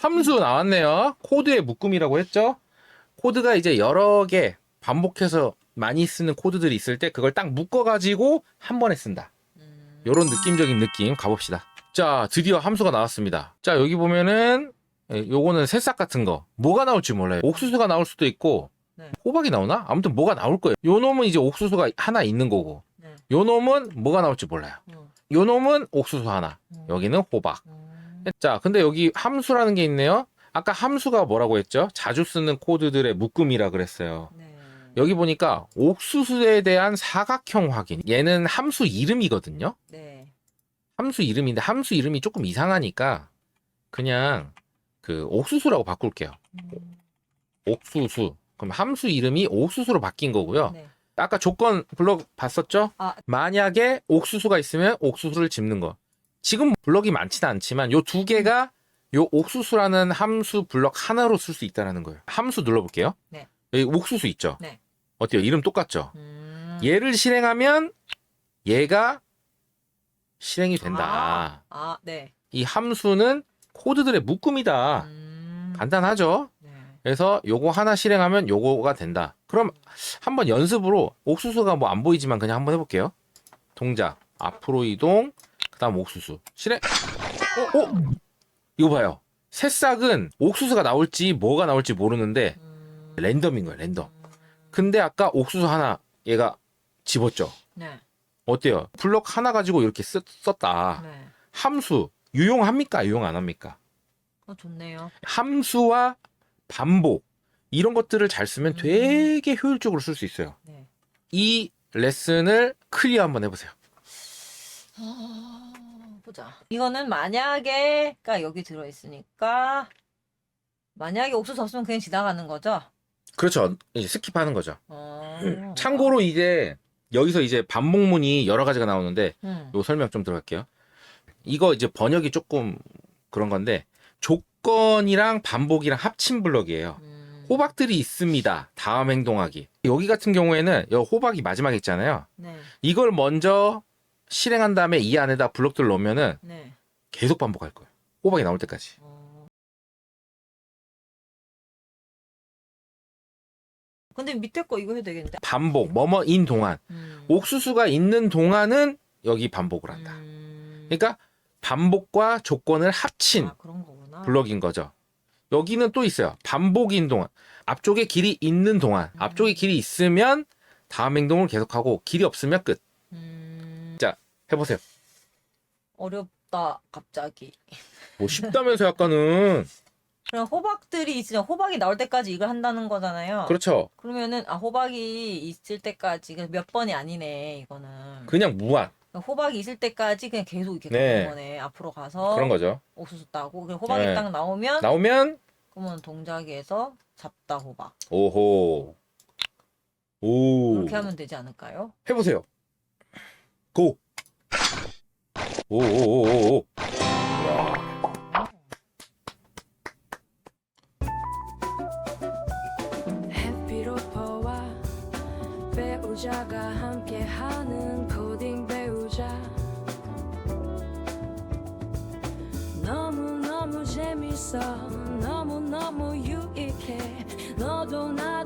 함수 나왔네요. 코드의 묶음이라고 했죠. 코드가 이제 여러 개 반복해서 많이 쓰는 코드들이 있을 때 그걸 딱 묶어가지고 한 번에 쓴다. 음. 요런 느낌적인 느낌 가봅시다. 자, 드디어 함수가 나왔습니다. 자, 여기 보면은 예, 요거는 새싹 같은 거. 뭐가 나올지 몰라요. 옥수수가 나올 수도 있고 네. 호박이 나오나? 아무튼 뭐가 나올 거예요. 요 놈은 이제 옥수수가 하나 있는 거고 네. 요 놈은 뭐가 나올지 몰라요. 음. 요 놈은 옥수수 하나. 음. 여기는 호박. 음. 자, 근데 여기 함수라는 게 있네요. 아까 함수가 뭐라고 했죠? 자주 쓰는 코드들의 묶음이라 그랬어요. 네. 여기 보니까 옥수수에 대한 사각형 확인. 얘는 함수 이름이거든요. 네. 함수 이름인데 함수 이름이 조금 이상하니까 그냥 그 옥수수라고 바꿀게요. 음. 옥수수. 그럼 함수 이름이 옥수수로 바뀐 거고요. 네. 아까 조건 블럭 봤었죠? 아. 만약에 옥수수가 있으면 옥수수를 짚는 거. 지금 블럭이 많지는 않지만 요 두 개가 요 옥수수라는 함수 블럭 하나로 쓸 수 있다는 거예요. 함수 눌러볼게요. 네. 여기 옥수수 있죠? 네. 어때요? 이름 똑같죠? 음. 얘를 실행하면 얘가 실행이 된다. 아, 네. 이 함수는 코드들의 묶음이다. 음. 간단하죠? 네. 그래서 요거 하나 실행하면 요거가 된다. 그럼 한번 연습으로 옥수수가 뭐 안 보이지만 그냥 한번 해볼게요. 동작 앞으로 이동 그 다음 옥수수 실행. 어, 어? 이거 봐요. 새싹은 옥수수가 나올지 뭐가 나올지 모르는데 음. 랜덤인 거예요. 랜덤. 음. 근데 아까 옥수수 하나 얘가 집었죠. 네. 어때요? 블럭 하나 가지고 이렇게 쓰, 썼다. 네. 함수 유용합니까? 유용 안 합니까? 어, 좋네요. 함수와 반복 이런 것들을 잘 쓰면 음. 되게 효율적으로 쓸 수 있어요. 네. 이 레슨을 클리어 한번 해보세요. 아, 보자. 이거는 만약에가 여기 들어 있으니까 만약에 옥수수 없으면 그냥 지나가는 거죠. 그렇죠. 이제 스킵하는 거죠. 어. 참고로 이제 여기서 이제 반복문이 여러 가지가 나오는데 음. 요 설명 좀 들어갈게요. 이거 이제 번역이 조금 그런 건데 조건이랑 반복이랑 합친 블럭이에요. 음. 호박들이 있습니다. 다음 행동하기. 여기 같은 경우에는 여 호박이 마지막에 있잖아요. 네. 이걸 먼저 실행한 다음에 이 안에다 블럭들 넣으면은 네. 계속 반복할 거예요. 호박이 나올 때까지. 어. 근데 밑에 거 이거 해도 되겠는데? 반복, 뭐뭐 인 동안. 음. 옥수수가 있는 동안은 여기 반복을 한다. 음. 그러니까 반복과 조건을 합친 아, 그런 거구나. 블럭인 거죠. 여기는 또 있어요. 반복인 동안. 앞쪽에 길이 있는 동안. 음. 앞쪽에 길이 있으면 다음 행동을 계속하고 길이 없으면 끝. 음. 해보세요. 어렵다 갑자기. 뭐 쉽다면서 약간은. 그럼 호박들이 있으면 호박이 나올 때까지 이걸 한다는 거잖아요. 그렇죠. 그러면은 아 호박이 있을 때까지 그몇 번이 아니네 이거는. 그냥 무한. 호박이 있을 때까지 그냥 계속 이렇게 네. 가는 거네. 앞으로 가서 그런 거죠. 옥수수 따고 그리고 호박이 네. 딱 나오면 나오면 그러면 동작에서 잡다 호박 오호. 오. 이렇게 하면 되지 않을까요? 해보세요. 고. 오오오오. 해피로퍼와 배우자가 함께하는 코딩 배우자 너무너무 재밌어 너무너무 유익해 너도 나